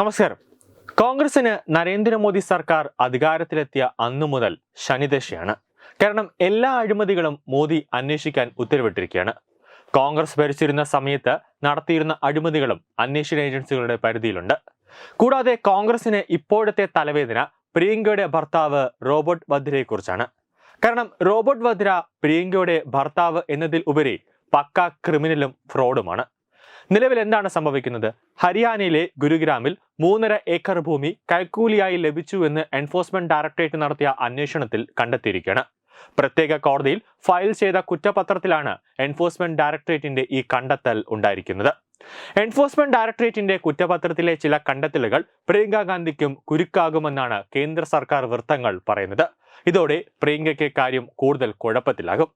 നമസ്കാരം. കോൺഗ്രസിന് നരേന്ദ്രമോദി സർക്കാർ അധികാരത്തിലെത്തിയ അന്നു മുതൽ ശനിദശയാണ് കാരണം എല്ലാ അഴിമതികളും മോദി അന്വേഷിക്കാൻ ഉത്തരവിട്ടിരിക്കുകയാണ്. കോൺഗ്രസ് ഭരിച്ചിരുന്ന സമയത്ത് നടത്തിയിരുന്ന അഴിമതികളും അന്വേഷണ ഏജൻസികളുടെ പരിധിയിലുണ്ട്. കൂടാതെ കോൺഗ്രസിന് ഇപ്പോഴത്തെ തലവേദന പ്രിയങ്കയുടെ ഭർത്താവ് റോബർട്ട് വദ്രയെക്കുറിച്ചാണ്. കാരണം റോബർട്ട് വദ്ര പ്രിയങ്കയുടെ ഭർത്താവ് എന്നതിൽ ഉപരി പക്ക ക്രിമിനലും ഫ്രോഡുമാണ്. നിലവിൽ എന്താണ് സംഭവിക്കുന്നത്? ഹരിയാനയിലെ ഗുരുഗ്രാമിൽ മൂന്നര ഏക്കർ ഭൂമി കൈക്കൂലിയായി ലഭിച്ചു എന്ന് എൻഫോഴ്സ്മെന്റ് ഡയറക്ടറേറ്റ് നടത്തിയ അന്വേഷണത്തിൽ കണ്ടെത്തിയിരിക്കുകയാണ്. പ്രത്യേക കോടതിയിൽ ഫയൽ ചെയ്ത കുറ്റപത്രത്തിലാണ് എൻഫോഴ്സ്മെന്റ് ഡയറക്ടറേറ്റിന്റെ ഈ കണ്ടെത്തൽ ഉണ്ടായിരിക്കുന്നത്. എൻഫോഴ്സ്മെന്റ് ഡയറക്ടറേറ്റിന്റെ കുറ്റപത്രത്തിലെ ചില കണ്ടെത്തലുകൾ പ്രിയങ്ക ഗാന്ധിക്കും കുരുക്കാകുമെന്നാണ് കേന്ദ്ര സർക്കാർ വൃത്തങ്ങൾ പറയുന്നത്. ഇതോടെ പ്രിയങ്കയ്ക്ക് കാര്യം കൂടുതൽ കുഴപ്പത്തിലാകും.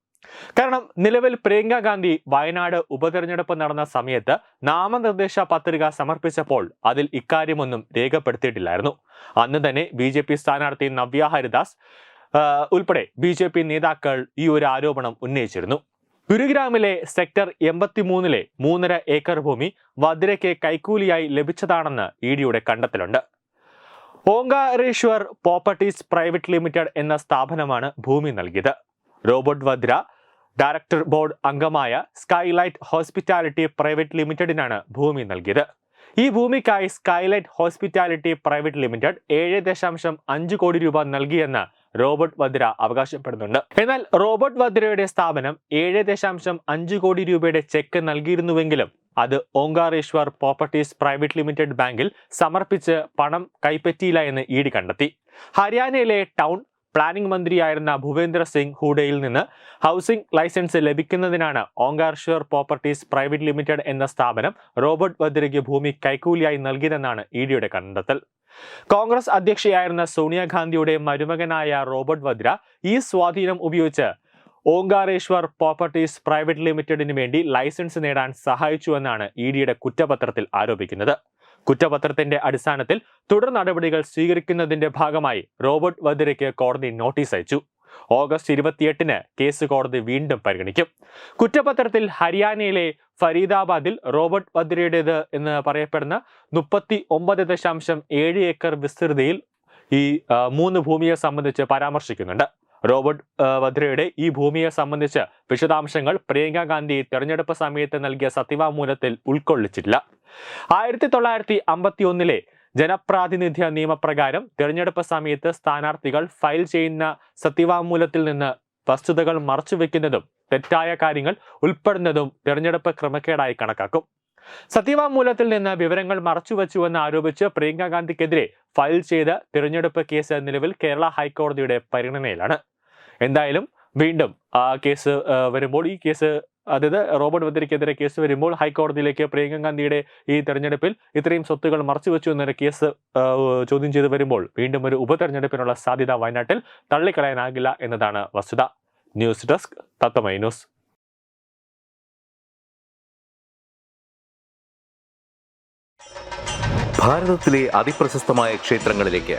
കാരണം നിലവിൽ പ്രിയങ്ക ഗാന്ധി വയനാട് ഉപതെരഞ്ഞെടുപ്പ് നടന്ന സമയത്ത് നാമനിർദ്ദേശ പത്രിക സമർപ്പിച്ചപ്പോൾ അതിൽ ഇക്കാര്യമൊന്നും രേഖപ്പെടുത്തിയിട്ടില്ലായിരുന്നു. അന്ന് തന്നെ ബി ജെ പി സ്ഥാനാർത്ഥി നവ്യ ഹരിദാസ് ഉൾപ്പെടെ ബി ജെ പി നേതാക്കൾ ഈ ഒരു ആരോപണം ഉന്നയിച്ചിരുന്നു. ഗുരുഗ്രാമിലെ സെക്ടർ എൺപത്തിമൂന്നിലെ മൂന്നര ഏക്കർ ഭൂമി വദ്രയ്ക്ക് കൈക്കൂലിയായി ലഭിച്ചതാണെന്ന് ഇ ഡിയുടെ കണ്ടെത്തലുണ്ട്. ഓങ്കാരേശ്വർ പ്രോപ്പർട്ടീസ് പ്രൈവറ്റ് ലിമിറ്റഡ് എന്ന സ്ഥാപനമാണ് ഭൂമി നൽകിയത്. റോബർട്ട് വദ്ര ഡയറക്ടർ ബോർഡ് അംഗമായ സ്കൈലൈറ്റ് ഹോസ്പിറ്റാലിറ്റി പ്രൈവറ്റ് ലിമിറ്റഡിനാണ് ഭൂമി നൽകിയത്. ഈ ഭൂമിക്കായി സ്കൈലൈറ്റ് ഹോസ്പിറ്റാലിറ്റി പ്രൈവറ്റ് ലിമിറ്റഡ് ഏഴ് ദശാംശം അഞ്ച് കോടി രൂപ നൽകിയെന്ന് റോബർട്ട് വദ്ര അവകാശപ്പെടുന്നുണ്ട്. എന്നാൽ റോബർട്ട് വദ്രയുടെ സ്ഥാപനം ഏഴ് ദശാംശം അഞ്ച് കോടി രൂപയുടെ ചെക്ക് നൽകിയിരുന്നുവെങ്കിലും അത് ഓങ്കാരേശ്വർ പ്രോപ്പർട്ടീസ് പ്രൈവറ്റ് ലിമിറ്റഡ് ബാങ്കിൽ സമർപ്പിച്ച് പണം കൈപ്പറ്റിയില്ല എന്ന് ഇ കണ്ടെത്തി. ഹരിയാനയിലെ ടൗൺ പ്ലാനിംഗ് മന്ത്രിയായിരുന്ന ഭൂപേന്ദ്ര സിംഗ് ഹൂഡയിൽ നിന്ന് ഹൗസിംഗ് ലൈസൻസ് ലഭിക്കുന്നതിനാണ് ഓങ്കാർഷ്വർ പ്രോപ്പർട്ടീസ് പ്രൈവറ്റ് ലിമിറ്റഡ് എന്ന സ്ഥാപനം റോബർട്ട് വദ്രയ്ക്ക് ഭൂമി കൈക്കൂലിയായി നൽകിയതെന്നാണ് ഇ ഡിയുടെ കണ്ടെത്തൽ. കോൺഗ്രസ് അധ്യക്ഷയായിരുന്ന സോണിയാഗാന്ധിയുടെ മരുമകനായ റോബർട്ട് വദ്ര ഈ സ്വാധീനം ഉപയോഗിച്ച് ഓങ്കാരേശ്വർ പ്രോപ്പർട്ടീസ് പ്രൈവറ്റ് ലിമിറ്റഡിന് വേണ്ടി ലൈസൻസ് നേടാൻ സഹായിച്ചുവെന്നാണ് ഇ ഡിയുടെ കുറ്റപത്രത്തിൽ ആരോപിക്കുന്നത്. കുറ്റപത്രത്തിന്റെ അടിസ്ഥാനത്തിൽ തുടർ നടപടികൾ സ്വീകരിക്കുന്നതിന്റെ ഭാഗമായി റോബർട്ട് വദ്രയ്ക്ക് കോടതി നോട്ടീസ് അയച്ചു. ഓഗസ്റ്റ് ഇരുപത്തിയെട്ടിന് കേസ് കോടതി വീണ്ടും പരിഗണിക്കും. കുറ്റപത്രത്തിൽ ഹരിയാനയിലെ ഫരീദാബാദിൽ റോബർട്ട് വദ്രയുടേത് എന്ന് പറയപ്പെടുന്ന മുപ്പത്തി ഒമ്പത് ദശാംശം ഏഴ് ഏക്കർ വിസ്തൃതിയിൽ ഈ മൂന്ന് ഭൂമിയെ സംബന്ധിച്ച് പരാമർശിക്കുന്നുണ്ട്. റോബർട്ട് വദ്രയുടെ ഈ ഭൂമിയെ സംബന്ധിച്ച് വിശദാംശങ്ങൾ പ്രിയങ്ക ഗാന്ധി തെരഞ്ഞെടുപ്പ് സമയത്ത് നൽകിയ സത്യവാങ്മൂലത്തിൽ ഉൾക്കൊള്ളിച്ചില്ല ആയിരത്തി തൊള്ളായിരത്തി അമ്പത്തി ഒന്നിലെ ജനപ്രാതിനിധ്യ നിയമപ്രകാരം തിരഞ്ഞെടുപ്പ് സമയത്ത് സ്ഥാനാർത്ഥികൾ ഫയൽ ചെയ്യുന്ന സത്യവാങ്മൂലത്തിൽ നിന്ന് വസ്തുതകൾ മറച്ചുവെക്കുന്നതും തെറ്റായ കാര്യങ്ങൾ ഉൾപ്പെടുന്നതും തിരഞ്ഞെടുപ്പ് ക്രമക്കേടായി കണക്കാക്കും. സത്യവാങ്മൂലത്തിൽ നിന്ന് വിവരങ്ങൾ മറച്ചുവെച്ചുവെന്ന് ആരോപിച്ച് പ്രിയങ്ക ഗാന്ധിക്കെതിരെ ഫയൽ ചെയ്ത തിരഞ്ഞെടുപ്പ് കേസ് നിലവിൽ കേരള ഹൈക്കോടതിയുടെ പരിഗണനയിലാണ്. എന്തായാലും വീണ്ടും ആ കേസ് വരുമ്പോൾ ഈ കേസ് അതായത് റോബർട്ട് വദ്രയ്ക്കെതിരെ കേസ് വരുമ്പോൾ ഹൈക്കോടതിയിലേക്ക് പ്രിയങ്ക ഗാന്ധിയുടെ ഈ തെരഞ്ഞെടുപ്പിൽ ഇത്രയും സ്വത്തുകൾ മറച്ചുവെച്ചു എന്നൊരു കേസ് ചോദ്യം ചെയ്ത് വരുമ്പോൾ വീണ്ടും ഒരു ഉപതെരഞ്ഞെടുപ്പിനുള്ള സാധ്യത വയനാട്ടിൽ തള്ളിക്കളയാനാകില്ല എന്നതാണ് വസ്തുത. News desk തത്തമൈ news. ഭാരതത്തിലെ അതിപ്രശസ്തമായ ക്ഷേത്രങ്ങളിലേക്ക്